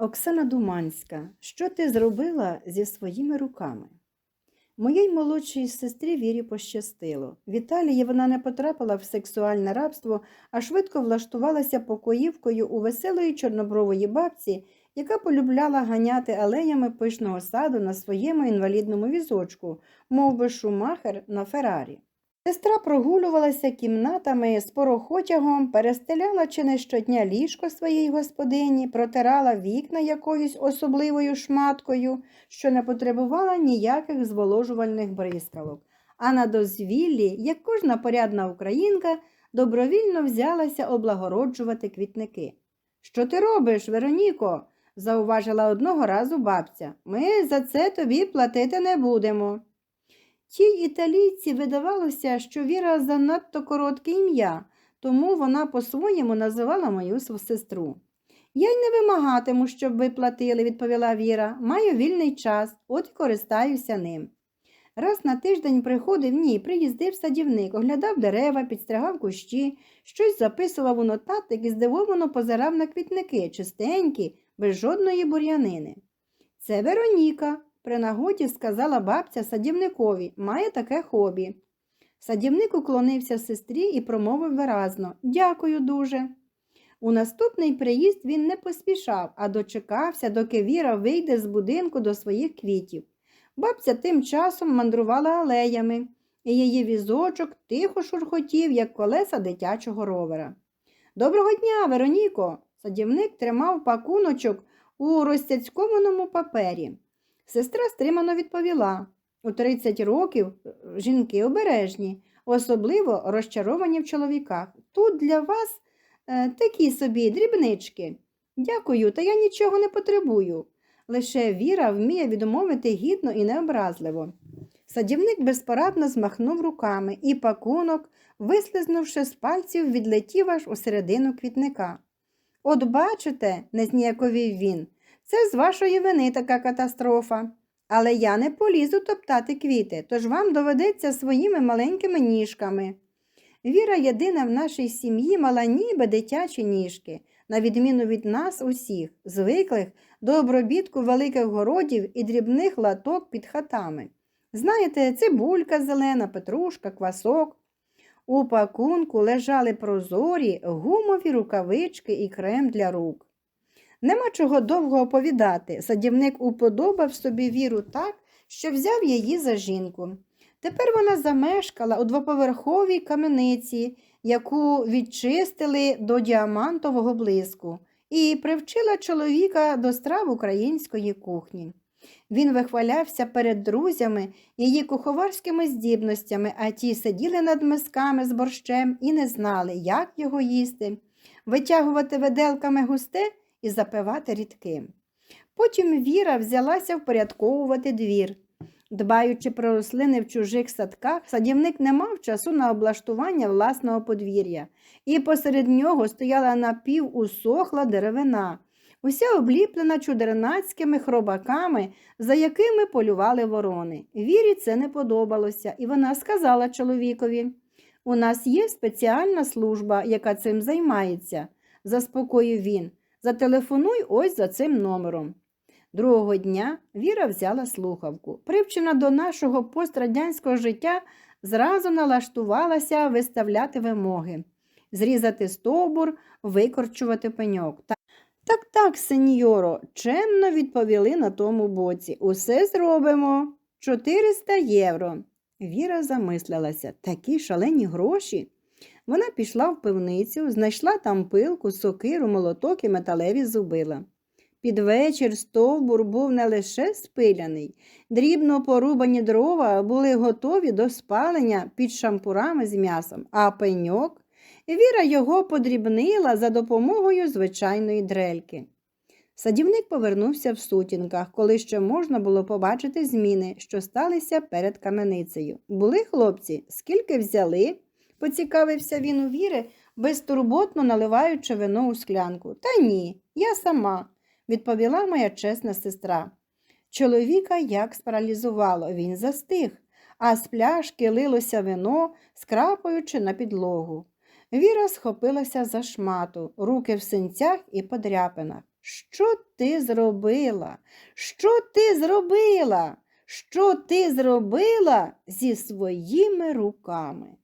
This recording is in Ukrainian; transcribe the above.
Оксана Думанська, що ти зробила зі своїми руками? Моїй молодшій сестрі Вірі пощастило. В Італії вона не потрапила в сексуальне рабство, а швидко влаштувалася покоївкою у веселої чорнобрової бабці, яка полюбляла ганяти алеями пишного саду на своєму інвалідному візочку, мов би шумахер на Феррарі. Сестра прогулювалася кімнатами з порохотягом, перестеляла чи не щодня ліжко своїй господині, протирала вікна якоюсь особливою шматкою, що не потребувала ніяких зволожувальних бризкалок. А на дозвіллі, як кожна порядна українка, добровільно взялася облагороджувати квітники. Що ти робиш, Вероніко? зауважила одного разу бабця. Ми за це тобі платити не будемо. Тій італійці видавалося, що Віра занадто коротке ім'я, тому вона по-своєму називала мою сестру. Я й не вимагатиму, щоб ви платили, відповіла Віра. Маю вільний час, от користаюся ним. Раз на тиждень приходив, ні, приїздив садівник, оглядав дерева, підстригав кущі, щось записував у нотатик і здивовано позирав на квітники, чистенькі, без жодної бур'янини. Це Вероніка, при нагоді сказала бабця садівникові, має таке хобі. Садівник уклонився сестрі і промовив виразно Дякую дуже. У наступний приїзд він не поспішав, а дочекався, доки Віра вийде з будинку до своїх квітів. Бабця тим часом мандрувала алеями, і її візочок тихо шурхотів, як колеса дитячого ровера. Доброго дня, Вероніко! Садівник тримав пакуночок у розцяцькованому папері. Сестра стримано відповіла у 30 років е, жінки обережні, особливо розчаровані в чоловіках. Тут для вас е, такі собі дрібнички. Дякую, та я нічого не потребую. Лише Віра вміє відмовити гідно і необразливо. Садівник безпорадно змахнув руками, і пакунок, вислизнувши з пальців, відлетів аж у середину квітника. От бачите, не зніяковів він, це з вашої вини така катастрофа. Але я не полізу топтати квіти, тож вам доведеться своїми маленькими ніжками. Віра єдина в нашій сім'ї мала ніби дитячі ніжки, на відміну від нас усіх, звиклих до обробітку великих городів і дрібних латок під хатами. Знаєте, цибулька зелена, петрушка, квасок. У пакунку лежали прозорі гумові рукавички і крем для рук. Нема чого довго оповідати. Садівник уподобав собі віру так, що взяв її за жінку. Тепер вона замешкала у двоповерховій камениці, яку відчистили до діамантового блиску, і привчила чоловіка до страв української кухні. Він вихвалявся перед друзями її куховарськими здібностями, а ті сиділи над мисками з борщем і не знали, як його їсти, витягувати виделками густе і запивати рідким. Потім Віра взялася впорядковувати двір. Дбаючи про рослини в чужих садках, садівник не мав часу на облаштування власного подвір'я, і посеред нього стояла напівусохла деревина, уся обліплена чудернацькими хробаками, за якими полювали ворони. Вірі це не подобалося, і вона сказала чоловікові У нас є спеціальна служба, яка цим займається, заспокоїв він. Зателефонуй ось за цим номером. Другого дня Віра взяла слухавку. Привчена до нашого пострадянського життя, зразу налаштувалася виставляти вимоги, зрізати стовбур, викорчувати пеньок. Так, так, сеньоро, чемно відповіли на тому боці. Усе зробимо. 400 євро. Віра замислилася такі шалені гроші. Вона пішла в пивницю, знайшла там пилку, сокиру, молоток і металеві зубила. Під вечір стовбур був не лише спиляний, дрібно порубані дрова були готові до спалення під шампурами з м'ясом, а пеньок Віра його подрібнила за допомогою звичайної дрельки. Садівник повернувся в сутінках, коли ще можна було побачити зміни, що сталися перед каменицею. Були хлопці, скільки взяли? Поцікавився він у Віри, безтурботно наливаючи вино у склянку. Та ні, я сама, відповіла моя чесна сестра. Чоловіка як спаралізувало, він застиг, а з пляшки лилося вино, скрапаючи на підлогу. Віра схопилася за шмату, руки в синцях і подряпинах. Що ти зробила? Що ти зробила? Що ти зробила зі своїми руками?